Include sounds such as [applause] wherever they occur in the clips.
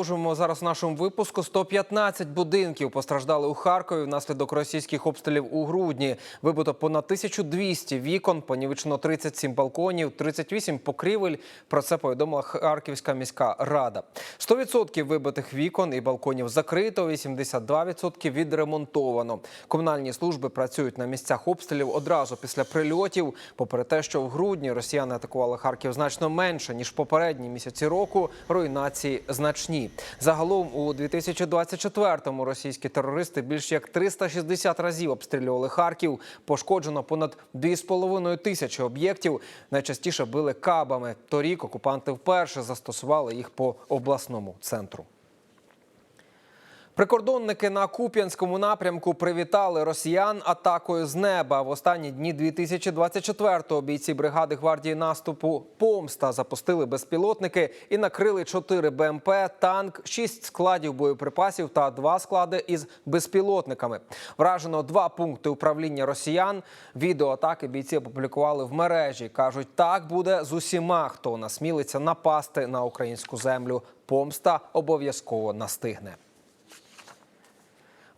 Продовжуємо зараз в нашому випуску. 115 будинків постраждали у Харкові внаслідок російських обстрілів у грудні. Вибито понад 1200 вікон, понівечено 37 балконів, 38 покрівель. Про це повідомила Харківська міська рада. 100% вибитих вікон і балконів закрито, 82% відремонтовано. Комунальні служби працюють на місцях обстрілів одразу після прильотів. Попри те, що в грудні росіяни атакували Харків значно менше ніж попередні місяці року. Руйнації значні. Загалом у 2024-му російські терористи більш як 360 разів обстрілювали Харків. Пошкоджено понад 2,5 тисячі об'єктів. Найчастіше били кабами. Торік окупанти вперше застосували їх по обласному центру. Прикордонники на Куп'янському напрямку привітали росіян атакою з неба. В останні дні 2024-го бійці бригади гвардії наступу Помста запустили безпілотники і накрили 4 БМП, танк, 6 складів боєприпасів та 2 склади із безпілотниками. Вражено два пункти управління росіян. Відео атаки бійці опублікували в мережі. кажуть, так буде з усіма, хто насмілиться напасти на українську землю. Помста обов'язково настигне.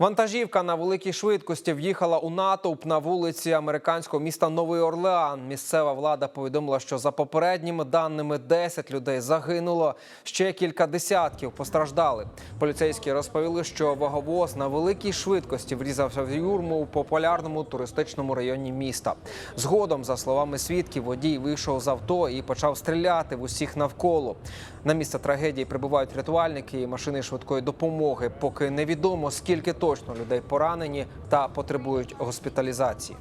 Вантажівка на великій швидкості в'їхала у натовп на вулиці американського міста Новий Орлеан. Місцева влада повідомила, що за попередніми даними 10 людей загинуло, ще кілька десятків постраждали. Поліцейські розповіли, що ваговоз на великій швидкості врізався в юрму у популярному туристичному районі міста. Згодом, за словами свідків, водій вийшов з авто і почав стріляти в усіх навколо. На місце трагедії прибувають рятувальники і машини швидкої допомоги. Поки невідомо скільки точно людей поранені та потребують госпіталізації.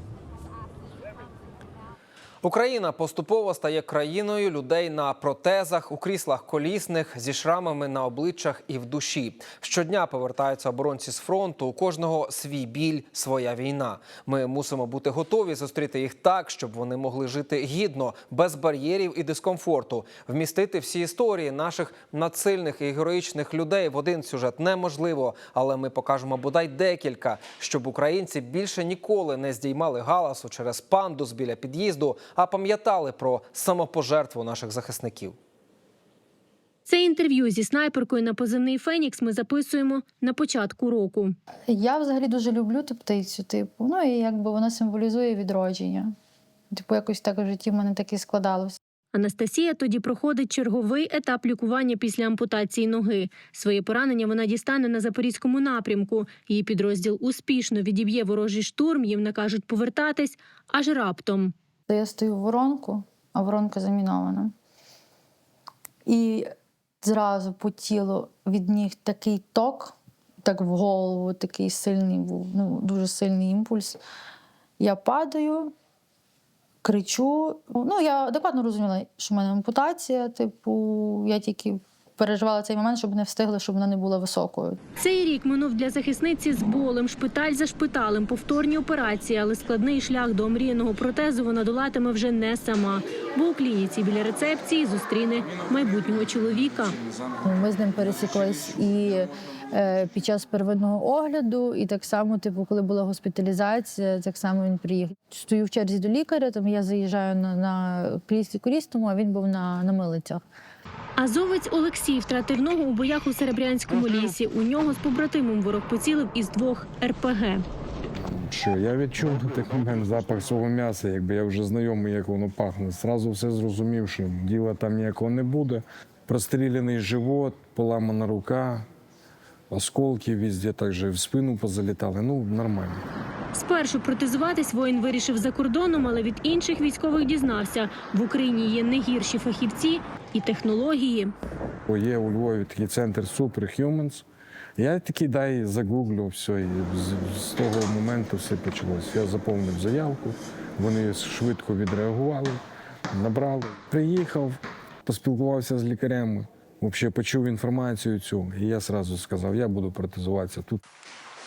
Україна поступово стає країною людей на протезах, у кріслах колісних, зі шрамами на обличчях і в душі. Щодня повертаються оборонці з фронту. У кожного свій біль, своя війна. Ми мусимо бути готові зустріти їх так, щоб вони могли жити гідно, без бар'єрів і дискомфорту, вмістити всі історії наших надсильних і героїчних людей в один сюжет неможливо, але ми покажемо бодай декілька, щоб українці більше ніколи не здіймали галасу через пандус біля під'їзду, а пам'ятали про самопожертву наших захисників. Це інтерв'ю зі снайперкою на позивний Фенікс ми записуємо на початку року. Я взагалі дуже люблю ту птицю, типу. Ну і якби вона символізує відродження. Типу, якось так в житті в мене так і складалося. Анастасія тоді проходить черговий етап лікування після ампутації ноги. Своє поранення вона дістане на запорізькому напрямку. Її підрозділ успішно відіб'є ворожий штурм. Їм накажуть повертатись аж раптом. То я стою в воронку, а воронка замінована. І зразу по тілу від ніг такий ток, так в голову, такий сильний був, ну, дуже сильний імпульс. Я падаю, кричу. Ну, я адекватно розуміла, що в мене ампутація. Типу, я тільки переживала цей момент, щоб не встигли, щоб вона не була високою. Цей рік минув для захисниці з болем, шпиталь за шпиталем, повторні операції, але складний шлях до омріяного протезу вона долатиме вже не сама, бо у клініці біля рецепції зустріне майбутнього чоловіка. Ми з ним пересіклись і е, під час первинного огляду, і так само, типу, коли була госпіталізація, так само він приїхав. Стою в черзі до лікаря, там я заїжджаю на, на кріслі колісному, а він був на, на милицях. Азовець Олексій втратив ногу у боях у Серебрянському лісі. У нього з побратимом ворог поцілив із двох РПГ. Що я відчув на той момент запах свого м'яса, якби я вже знайомий, як воно пахне. Зразу все зрозумів, що діла там ніякого не буде. Простріляний живот, поламана рука, осколки везде, так же в спину позалітали. Ну, нормально. Спершу протезуватись воїн вирішив за кордоном, але від інших військових дізнався. В Україні є не гірші фахівці і технології. Є у Львові такий центр Superhumans. Я такий дай загуглю все, і з, з того моменту все почалось. Я заповнив заявку, вони швидко відреагували, набрали. Приїхав, поспілкувався з лікарями, взагалі почув інформацію цю, і я одразу сказав, я буду протезуватися тут.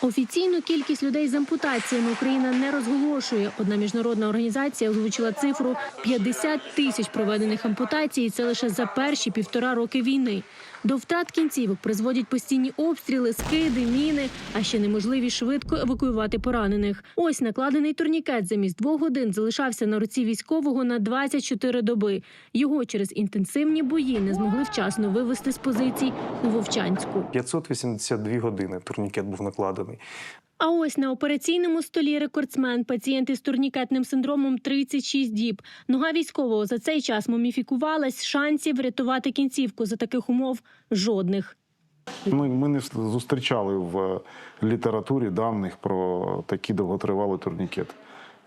Офіційну кількість людей з ампутаціями Україна не розголошує. Одна міжнародна організація озвучила цифру 50 тисяч проведених ампутацій. Це лише за перші півтора роки війни. До втрат кінцівок призводять постійні обстріли, скиди, міни, а ще неможливість швидко евакуювати поранених. Ось накладений турнікет замість двох годин залишався на руці військового на 24 доби. Його через інтенсивні бої не змогли вчасно вивести з позицій у Вовчанську. 582 години турнікет був накладений. А ось на операційному столі рекордсмен, пацієнт із турнікетним синдромом 36 діб. Нога військового за цей час муміфікувалась. Шансів врятувати кінцівку за таких умов жодних. Ми, ми не зустрічали в літературі даних про такі довготривалі турнікети.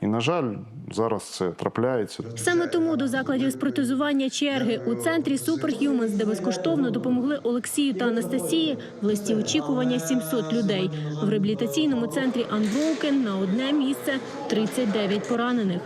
І, на жаль, зараз це трапляється. Саме тому до закладів з протезування черги у центрі Superhumans, де безкоштовно допомогли Олексію та Анастасії, в листі очікування 700 людей. В реабілітаційному центрі Unbroken на одне місце 39 поранених.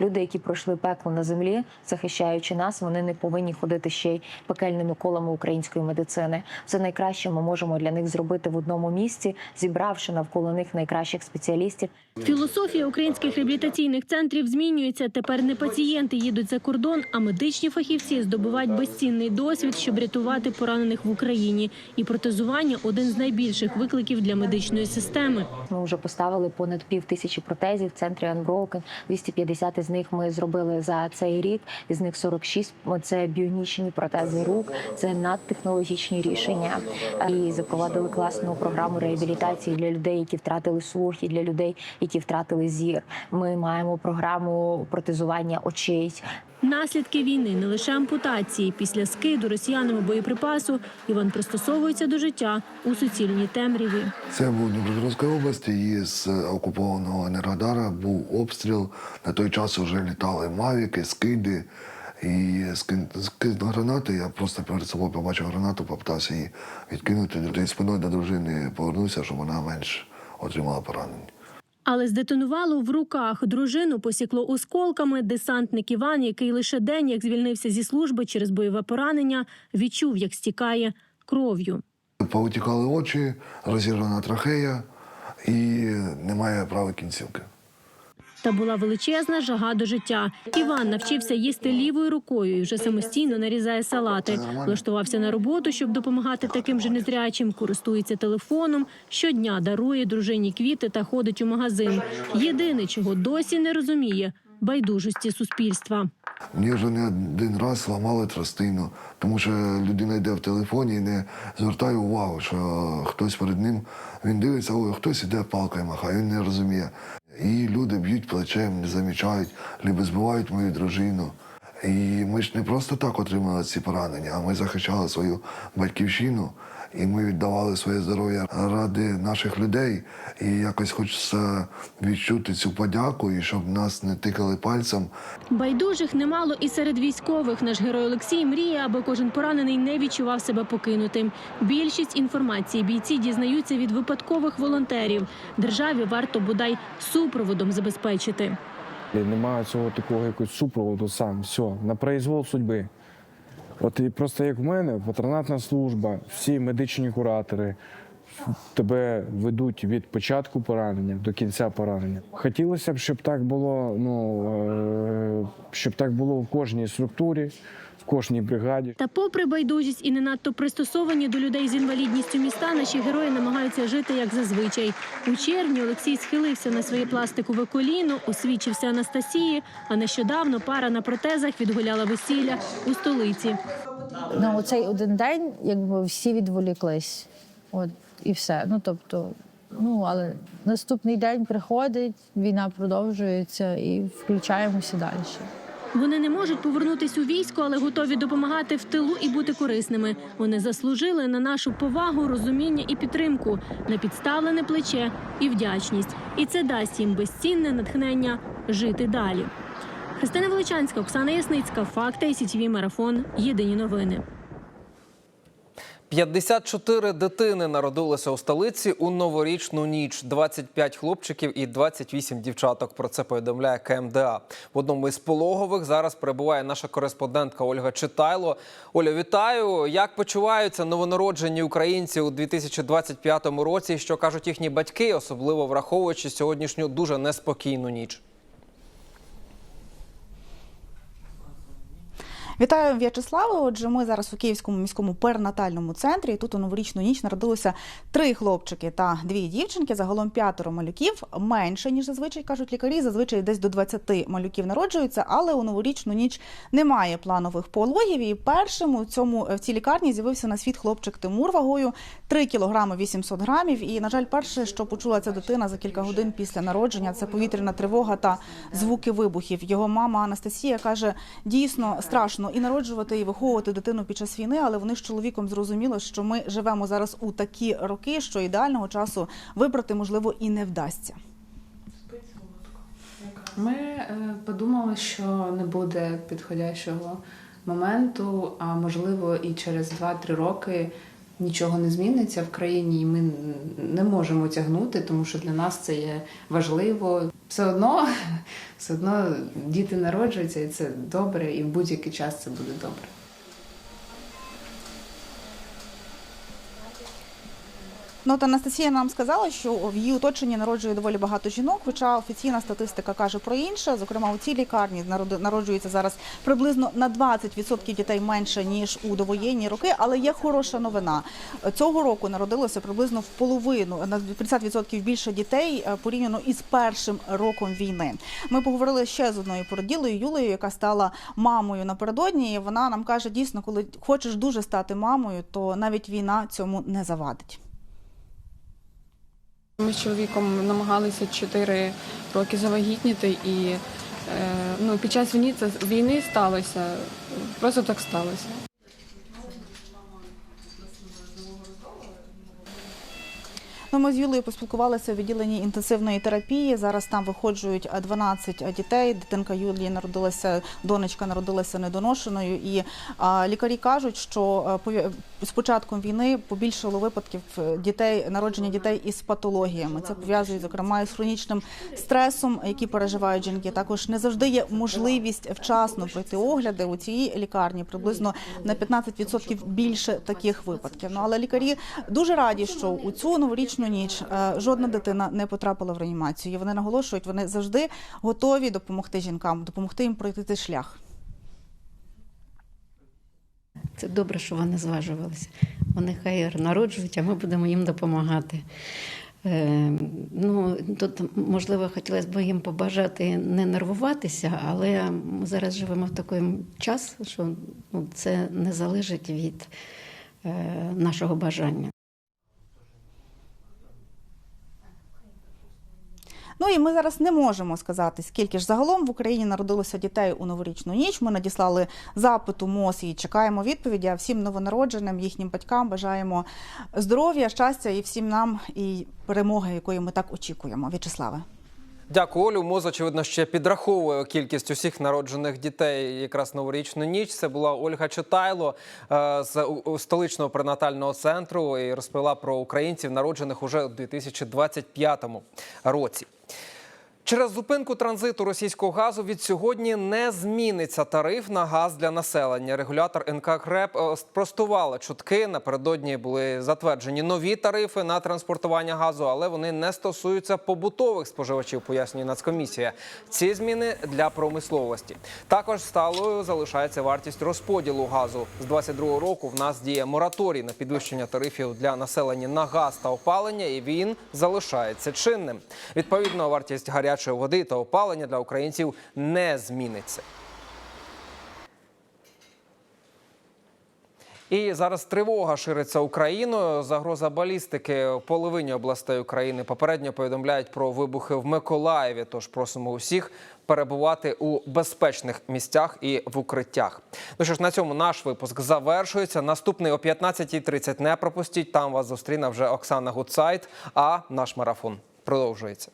Люди, які пройшли пекло на землі, захищаючи нас, вони не повинні ходити ще й пекельними колами української медицини. Все найкраще ми можемо для них зробити в одному місці, зібравши навколо них найкращих спеціалістів. Філософія українських реабілітаційних центрів змінюється. Тепер не пацієнти їдуть за кордон, а медичні фахівці здобувають безцінний досвід, щоб рятувати поранених в Україні. І протезування один з найбільших викликів для медичної системи. Ми вже поставили понад пів тисячі протезів в центрі Unbroken. 250 із них ми зробили за цей рік. Із них 46 – це біонічні протези рук, це надтехнологічні рішення. І запровадили класну програму реабілітації для людей, які втратили слух, і для людей, які втратили зір. Ми маємо програму протезування очей. Наслідки війни не лише ампутації. Після скиду росіянами боєприпасу Іван пристосовується до життя у суцільній темряві. Це був Дніпропетровська область, і з окупованого Енергодара був обстріл. На той час вже літали мавіки, скиди. І скид гранати, я просто перед собою побачив гранату, попитався її відкинути. Тоді спиною до дружини повернувся, щоб вона менш отримала поранення. Але здетонувало в руках. Дружину посікло осколками. Десантник Іван, який лише день, як звільнився зі служби через бойове поранення, відчув, як стікає кров'ю. Повитікали очі, розірвана трахея і немає правої кінцівки. Та була величезна жага до життя. Іван навчився їсти лівою рукою і вже самостійно нарізає салати. Влаштувався на роботу, щоб допомагати таким же незрячим. Користується телефоном. Щодня дарує дружині квіти та ходить у магазин. Єдине, чого досі не розуміє байдужості суспільства. Мені вже не один раз ламали тростину, тому що людина йде в телефоні і не звертає увагу, що хтось перед ним він дивиться, ой, хтось іде палкою махає, він не розуміє. І люди б'ють плечем, не замічають, либо збивають мою дружину. І ми ж не просто так отримали ці поранення, а ми захищали свою батьківщину. І ми віддавали своє здоров'я ради наших людей. І якось хочеться відчути цю подяку, і щоб нас не тикали пальцем, Байдужих немало і серед військових. Наш герой Олексій мріє, аби кожен поранений не відчував себе покинутим. Більшість інформації бійці дізнаються від випадкових волонтерів. Державі варто бодай супроводом забезпечити. Немає цього такого якогось супроводу сам, все, на произвол судьби. От і просто як в мене, патронатна служба, всі медичні куратори тебе ведуть від початку поранення до кінця поранення. Хотілося б, щоб так було, ну е, щоб так було в кожній структурі, в кожній бригаді. Та, попри байдужість і не надто пристосовані до людей з інвалідністю міста, наші герої намагаються жити як зазвичай. У червні Олексій схилився на своє пластикове коліно, освічився Анастасії. А нещодавно пара на протезах відгуляла весілля у столиці. На оцей один день, якби всі відволіклись. От і все. Ну тобто, ну але наступний день приходить, війна продовжується і включаємося далі. Вони не можуть повернутись у військо, але готові допомагати в тилу і бути корисними. Вони заслужили на нашу повагу, розуміння і підтримку, на підставлене плече і вдячність. І це дасть їм безцінне натхнення жити далі. Христина Величанська, Оксана Ясницька, Факти і сітєві марафон. Єдині новини. 54 дитини народилися у столиці у новорічну ніч. 25 хлопчиків і 28 дівчаток. Про це повідомляє КМДА. В одному із пологових зараз перебуває наша кореспондентка Ольга Читайло. Оля, вітаю! Як почуваються новонароджені українці у 2025 році? Що кажуть їхні батьки, особливо враховуючи сьогоднішню дуже неспокійну ніч? Вітаю В'ячеславе. Отже, ми зараз у Київському міському перинатальному центрі. Тут у новорічну ніч народилося три хлопчики та дві дівчинки. Загалом п'ятеро малюків менше ніж зазвичай кажуть лікарі. Зазвичай десь до 20 малюків народжуються, але у новорічну ніч немає планових пологів. І першим у цьому в цій лікарні з'явився на світ хлопчик Тимур вагою 3 кілограми 800 грамів. І на жаль, перше, що почула ця дитина за кілька годин після народження, це повітряна тривога та звуки вибухів. Його мама Анастасія каже, дійсно страшно і народжувати, і виховувати дитину під час війни, але вони з чоловіком зрозуміли, що ми живемо зараз у такі роки, що ідеального часу вибрати можливо і не вдасться. Ми е, подумали, що не буде підходящого моменту, а можливо, і через 2-3 роки нічого не зміниться в країні, і ми не можемо тягнути, тому що для нас це є важливо. Все одно, [laughs] все одно діти народжуються, і це добре, і в будь-який час це буде добре. Ну, от Анастасія нам сказала, що в її оточенні народжує доволі багато жінок, хоча офіційна статистика каже про інше. Зокрема, у цій лікарні народжується зараз приблизно на 20% дітей менше ніж у довоєнні роки. Але є хороша новина. Цього року народилося приблизно в половину на 50% більше дітей е, порівняно із першим роком війни. Ми поговорили ще з одною породілою Юлею, яка стала мамою напередодні. І вона нам каже: дійсно, коли хочеш дуже стати мамою, то навіть війна цьому не завадить. Ми з чоловіком намагалися 4 роки завагітніти, і е, ну, під час війни це війни сталося. Просто так сталося. Ну, ми з Юлею поспілкувалися в відділенні інтенсивної терапії. Зараз там виходжують е, 12 дітей. Дитинка Юлії народилася, донечка народилася недоношеною. І а, лікарі кажуть, що е, з початком війни побільшало випадків е, дітей, народження дітей із патологіями. Це пов'язують зокрема із хронічним стресом, який переживають жінки. Також не завжди є можливість вчасно пройти огляди у цій лікарні. Приблизно на 15% більше таких випадків. Ну але лікарі дуже раді, що у цю новорічну ніч е, жодна дитина не потрапила в реанімацію. І вони наголошують, вони завжди готові допомогти жінкам, допомогти їм пройти цей шлях. Це добре, що вони зважувалися. Вони хай народжують, а ми будемо їм допомагати. Е, ну, тут, можливо, хотілося б їм побажати не нервуватися, але ми зараз живемо в такий час, що ну, це не залежить від е, нашого бажання. Ну і ми зараз не можемо сказати, скільки ж загалом в Україні народилося дітей у новорічну ніч. Ми надіслали запит у МОЗ і чекаємо відповіді. А всім новонародженим, їхнім батькам бажаємо здоров'я, щастя і всім нам і перемоги, якої ми так очікуємо. В'ячеславе. Дякую, Олю. МОЗ, очевидно, ще підраховує кількість усіх народжених дітей якраз новорічну ніч. Це була Ольга Читайло е, з столичного пренатального центру і розповіла про українців, народжених уже у 2025 році. Через зупинку транзиту російського газу від сьогодні не зміниться тариф на газ для населення. Регулятор НК КРЕП е, спростували чутки. Напередодні були затверджені нові тарифи на транспортування газу, але вони не стосуються побутових споживачів, пояснює Нацкомісія. Ці зміни для промисловості. Також сталою залишається вартість розподілу газу. З 22 року в нас діє мораторій на підвищення тарифів для населення на газ та опалення, і він залишається чинним. Відповідно, вартість гарячої води та опалення для українців не зміниться. І зараз тривога шириться Україною. Загроза балістики в половині областей України попередньо повідомляють про вибухи в Миколаєві. Тож просимо усіх перебувати у безпечних місцях і в укриттях. Ну що ж, на цьому наш випуск завершується. Наступний о 15.30 не пропустіть. Там вас зустріне вже Оксана Гуцайт. А наш марафон продовжується.